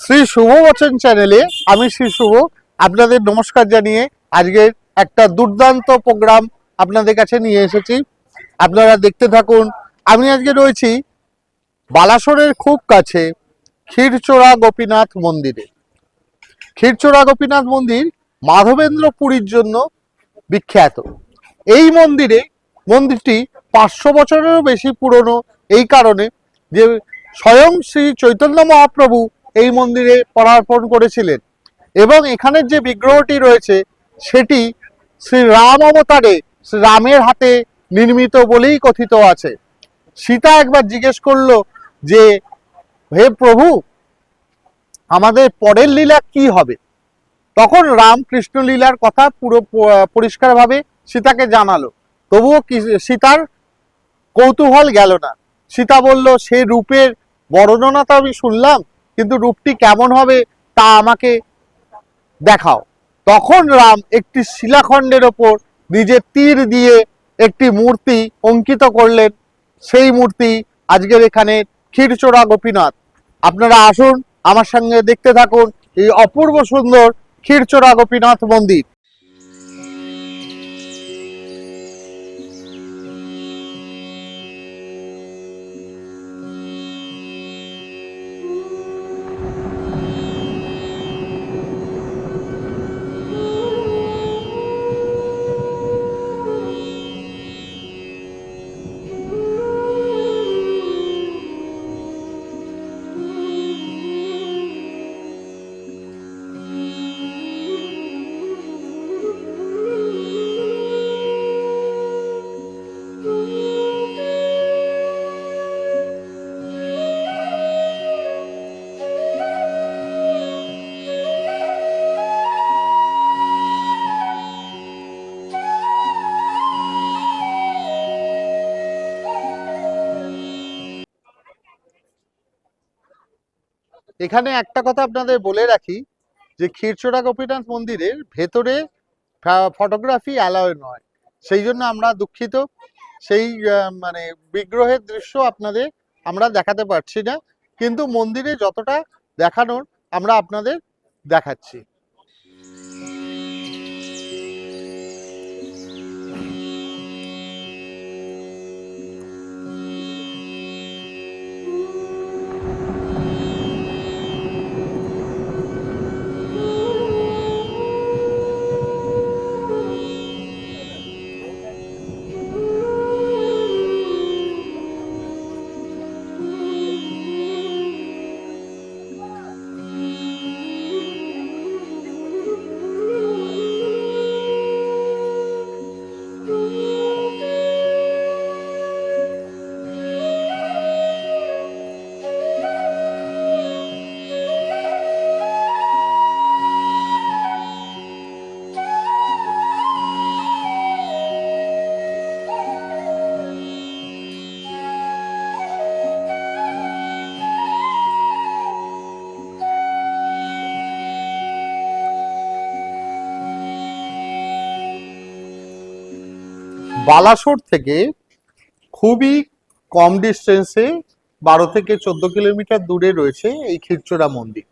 শ্রী শুভ বচন চ্যানেলে আমি শ্রী শুভ আপনাদের নমস্কার জানিয়ে আজকের একটা দুর্দান্ত প্রোগ্রাম আপনাদের কাছে নিয়ে এসেছি। আপনারা দেখতে থাকুন, আমি আজকে রয়েছি বালাসোরের খুব কাছে ক্ষীরচোরা গোপীনাথ মন্দিরে। ক্ষীরচোরা গোপীনাথ মন্দির মাধবেন্দ্র পুরীর জন্য বিখ্যাত। এই মন্দিরে, মন্দিরটি পাঁচশো বছরেরও বেশি পুরনো এই কারণে যে স্বয়ং শ্রী চৈতন্য মহাপ্রভু এই মন্দিরে পদার্পণ করেছিলেন। এবং এখানের যে বিগ্রহটি রয়েছে, সেটি শ্রী রাম অবতারে শ্রী রামের হাতে নির্মিত বলেই কথিত আছে। সীতা একবার জিজ্ঞেস করল যে, হে প্রভু, আমাদের পরের লীলা কি হবে? তখন রাম কৃষ্ণ লীলার কথা পুরো, পরিষ্কারভাবে সীতাকে জানালো। তবুও সীতার কৌতূহল গেল না। সীতা বলল, সে রূপের বর্ণনা তো আমি শুনলাম, কিন্তু রূপটি কেমন হবে তা আমাকে দেখাও। তখন রাম একটি শিলাখণ্ডের ওপর নিজের তীর দিয়ে একটি মূর্তি অঙ্কিত করলেন। সেই মূর্তি আজকের এখানে ক্ষীরচোরা গোপীনাথ। আপনারা আসুন, আমার সঙ্গে দেখতে থাকুন এই অপূর্ব সুন্দর ক্ষীরচোরা গোপীনাথ মন্দির। এখানে একটা কথা আপনাদের বলে রাখি যে ক্ষীরচোরা গোপীনাথ মন্দিরের ভেতরে ফটোগ্রাফি অ্যালাউ নয়। সেই জন্য আমরা দুঃখিত। সেই মানে বিগ্রহের দৃশ্য আপনাদের আমরা দেখাতে পারছি না। কিন্তু মন্দিরে যতটা দেখানোর আমরা আপনাদের দেখাচ্ছি। বালাসোর থেকে খুবই কম ডিস্টেন্সে বারো থেকে চোদ্দ কিলোমিটার দূরে রয়েছে এই ক্ষীরচোরা মন্দির।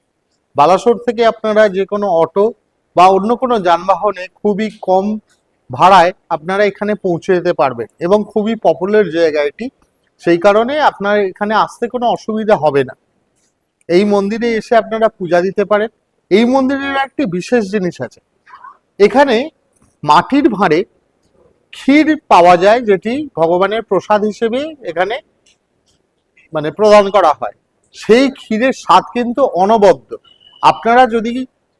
বালাসোর থেকে আপনারা যে কোনো অটো বা অন্য কোনো যানবাহনে খুবই কম ভাড়ায় আপনারা এখানে পৌঁছে যেতে পারবেন এবং খুবই পপুলার জায়গা এটি। সেই কারণে আপনার এখানে আসতে কোনো অসুবিধা হবে না। এই মন্দিরে এসে আপনারা পূজা দিতে পারেন। এই মন্দিরের একটি বিশেষ জিনিস আছে। এখানে মাটির ভাঁড়ে ক্ষীর পাওয়া যায়, যেটি ভগবানের প্রসাদ হিসেবে এখানে মানে প্রদান করা হয়। সেই ক্ষীরের স্বাদ কিন্তু অনবদ্য। আপনারা যদি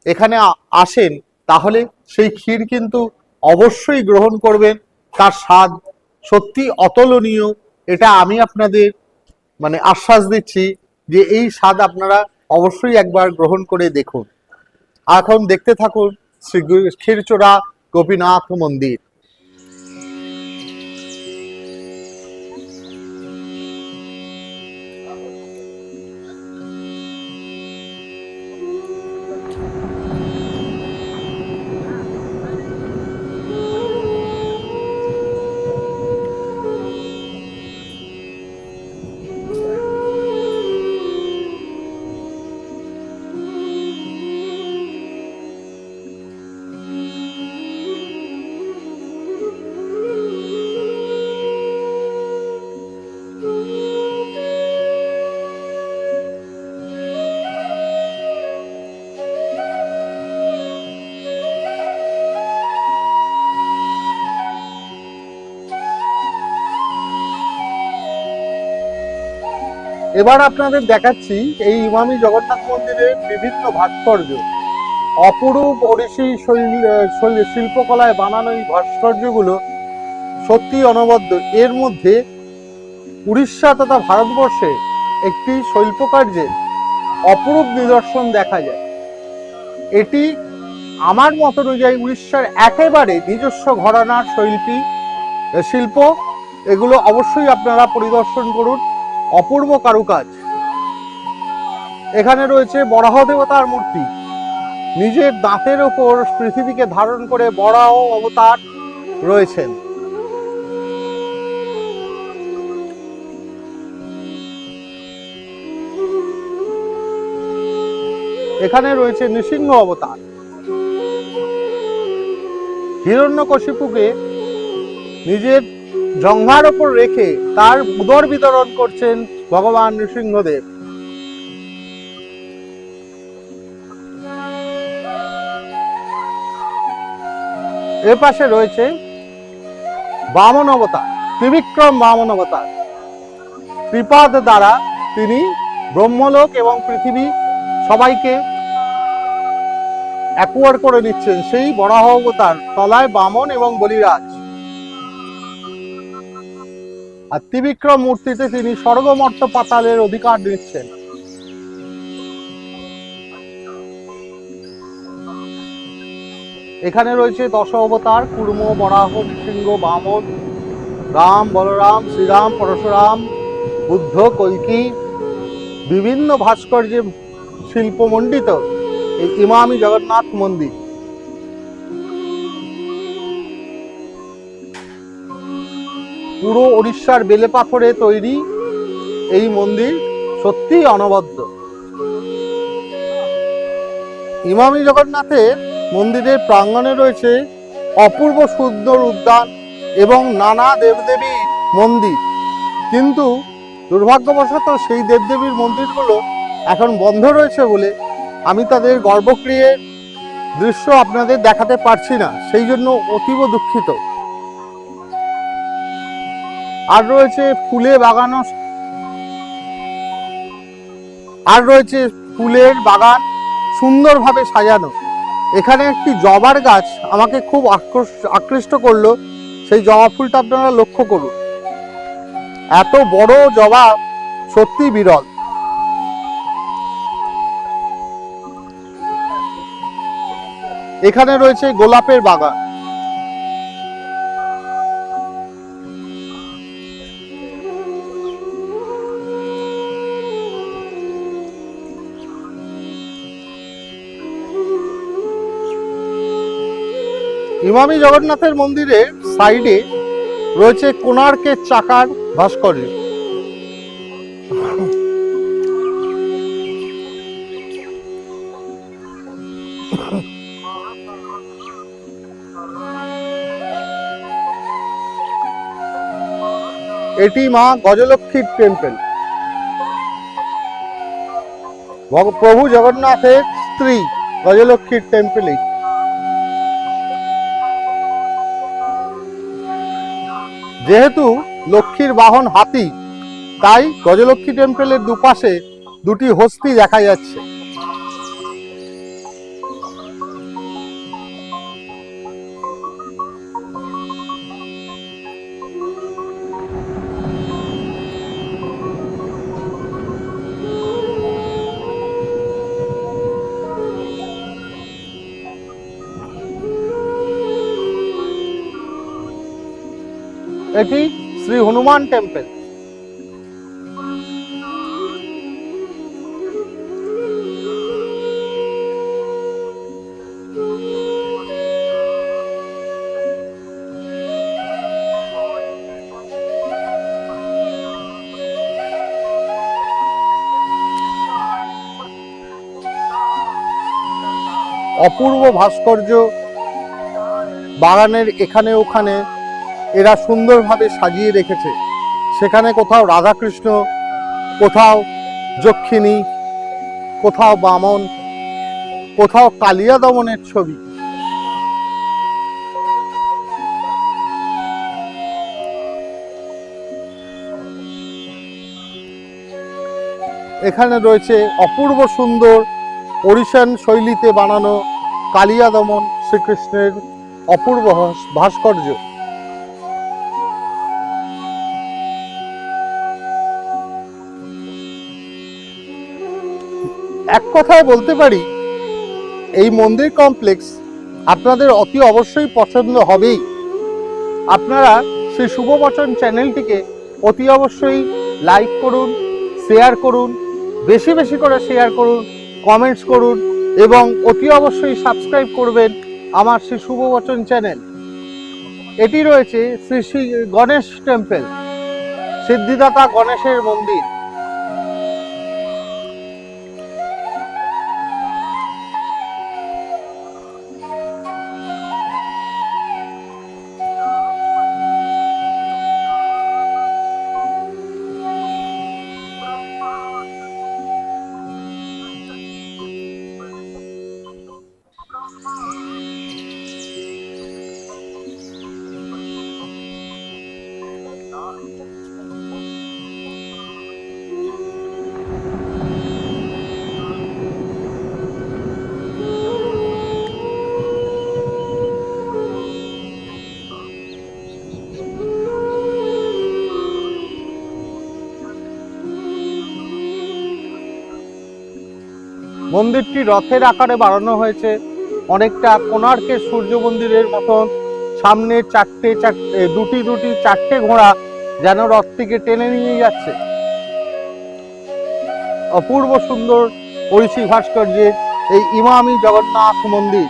এখানে আসেন, তাহলে সেই ক্ষীর কিন্তু অবশ্যই গ্রহণ করবেন। তার স্বাদ সত্যি অতুলনীয়। এটা আমি আপনাদের মানে আশ্বাস দিচ্ছি যে এই স্বাদ আপনারা অবশ্যই একবার গ্রহণ করে দেখুন। এখন দেখতে থাকুন শ্রী ক্ষীরচোরা গোপীনাথ মন্দির। এবার আপনাদের দেখাচ্ছি এই ইমামি জগন্নাথ মন্দিরের বিভিন্ন ভাস্কর্য। অপরূপ ওড়িশি শৈল- শৈল- শিল্পকলায় বানানো এই ভাস্কর্যগুলো সত্যি অনবদ্য। এর মধ্যে উড়িষ্যা তথা ভারতবর্ষে একটি শিল্পকার্যের অপরূপ নিদর্শন দেখা যায়। এটি আমার মত অনুযায়ী উড়িষ্যার একেবারে নিজস্ব ঘরানার শৈল্পী, শিল্প। এগুলো অবশ্যই আপনারা পরিদর্শন করুন। অপূর্ব কারুকাজ। এখানে রয়েছে বরাহ দেবতার মূর্তি। নিজের দাঁতের ওপর পৃথিবীকে ধারণ করে বরাহ অবতার রয়েছেন। এখানে রয়েছে নৃসিংহ অবতার। হিরণ্যকশিপুকে নিজের জঙ্ঘার ওপর রেখে তার উদর বিতরণ করছেন ভগবান নৃসিংহদেব। এ পাশে রয়েছে বামন অবতার, ত্রিবিক্রম বামন অবতার। ত্রিপাদ দ্বারা তিনি ব্রহ্মলোক এবং পৃথিবী সবাইকে অ্যাকোয়ার করে নিচ্ছেন। সেই বরাহ অবতার, তলায় বামন এবং বলিরাজ। আর ত্রিবিক্রম মূর্তিতে তিনি স্বর্গমর্ত পাতালের অধিকার নিচ্ছেন এখানে রয়েছে দশ অবতার কুর্ম বরাহ সিংহ বামন, রাম, বলরাম, শ্রীরাম, পরশুরাম, বুদ্ধ কল্কি বিভিন্ন ভাস্কর্যে শিল্পমণ্ডিত এই ইমামি জগন্নাথ মন্দির। পুরো উড়িষ্যার বেলে পাথরে তৈরি এই মন্দির সত্যিই অনবদ্য। ইমামি জগন্নাথের মন্দিরের প্রাঙ্গণে রয়েছে অপূর্ব সুন্দর উদ্যান এবং নানা দেবদেবীর মন্দির। কিন্তু দুর্ভাগ্যবশত সেই দেবদেবীর মন্দিরগুলো এখন বন্ধ রয়েছে বলে আমি তাদের গর্বক্রিয়ের দৃশ্য আপনাদের দেখাতে পারছি না। সেই জন্য অতীব দুঃখিত। আর রয়েছে ফুলে বাগানো আর রয়েছে ফুলের বাগান সুন্দরভাবে সাজানো। এখানে একটি জবার গাছ আমাকে খুব আকৃষ্ট করল। সেই জবা ফুলটা আপনারা লক্ষ্য করুন। এত বড় জবা সত্যি বিরল। এখানে রয়েছে গোলাপের বাগান। ইমামি জগন্নাথের মন্দিরের সাইডে রয়েছে কোণার্কের চাকার ভাস্কর্য। এটি মা গজলক্ষ্মীর টেম্পল প্রভু জগন্নাথের স্ত্রী গজলক্ষ্মীর টেম্পল যেহেতু লক্ষ্মীর বাহন হাতি তাই গজলক্ষ্মী টেম্পলের দুপাশে দুটি হস্তি দেখা যাচ্ছে। এটি শ্রী হনুমান টেম্পল অপূর্ব ভাস্কর্য বাগানের এখানে ওখানে এরা সুন্দরভাবে সাজিয়ে রেখেছে। সেখানে কোথাও রাধাকৃষ্ণ, কোথাও যক্ষিণী, কোথাও বামন, কোথাও কালিয়া দমনের ছবি। এখানে রয়েছে অপূর্ব সুন্দর ওড়িশান শৈলীতে বানানো কালিয়া দমন শ্রীকৃষ্ণের অপূর্ব ভাস্কর্য। কথায় বলতে পারি, এই মন্দির কমপ্লেক্স আপনাদের অতি অবশ্যই পছন্দ হবেই। আপনারা সেই শুভবচন চ্যানেলটিকে অতি অবশ্যই লাইক করুন শেয়ার করুন, বেশি বেশি করে শেয়ার করুন কমেন্টস করুন এবং অতি অবশ্যই সাবস্ক্রাইব করবেন আমার শ্রী শুভবচন চ্যানেল এটি রয়েছে শ্রী শ্রী গণেশ টেম্পল সিদ্ধিদাতা গণেশের মন্দির। মন্দিরটি রথের আকারে বাড়ানো হয়েছে। অনেকটা কোণার্কের সূর্য মন্দিরের মতন। সামনে চারটে চারটে দুটি দুটি, চারটে ঘোড়া যেন রথটিকে টেনে নিয়ে যাচ্ছে। অপূর্ব সুন্দর ঐশী ভাস্কর্যের এই ইমামি জগন্নাথ মন্দির।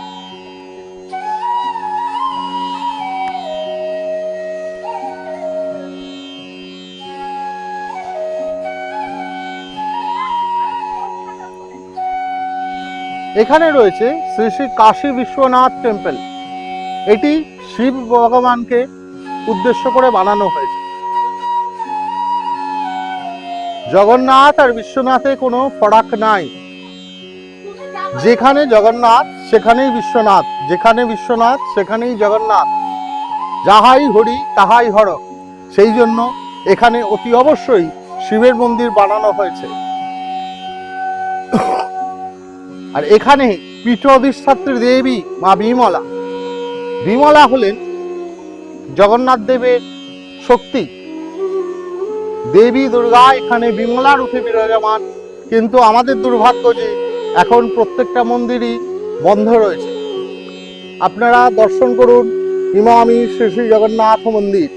এখানে রয়েছে শ্রী শ্রী কাশী বিশ্বনাথ টেম্পল এটি শিব ভগবানকে উদ্দেশ্য করে বানানো হয়েছে। জগন্নাথ আর বিশ্বনাথে কোনো ফরাক নাই। যেখানে জগন্নাথ, সেখানেই বিশ্বনাথ। যেখানে বিশ্বনাথ, সেখানেই জগন্নাথ। যাহাই হরি, তাহাই হর। সেই জন্য এখানে অতি অবশ্যই শিবের মন্দির বানানো হয়েছে। আর এখানে পীঠ অধিষ্ঠাত্রী দেবী মা বিমলা। বিমলা হলেন জগন্নাথ দেবের শক্তি। দেবী দুর্গা এখানে বিমলা রূপে বিরাজমান, কিন্তু আমাদের দুর্ভাগ্য যে এখন প্রত্যেকটা মন্দিরই বন্ধ রয়েছে। আপনারা দর্শন করুন ইমামি শ্রী শ্রী জগন্নাথ মন্দির।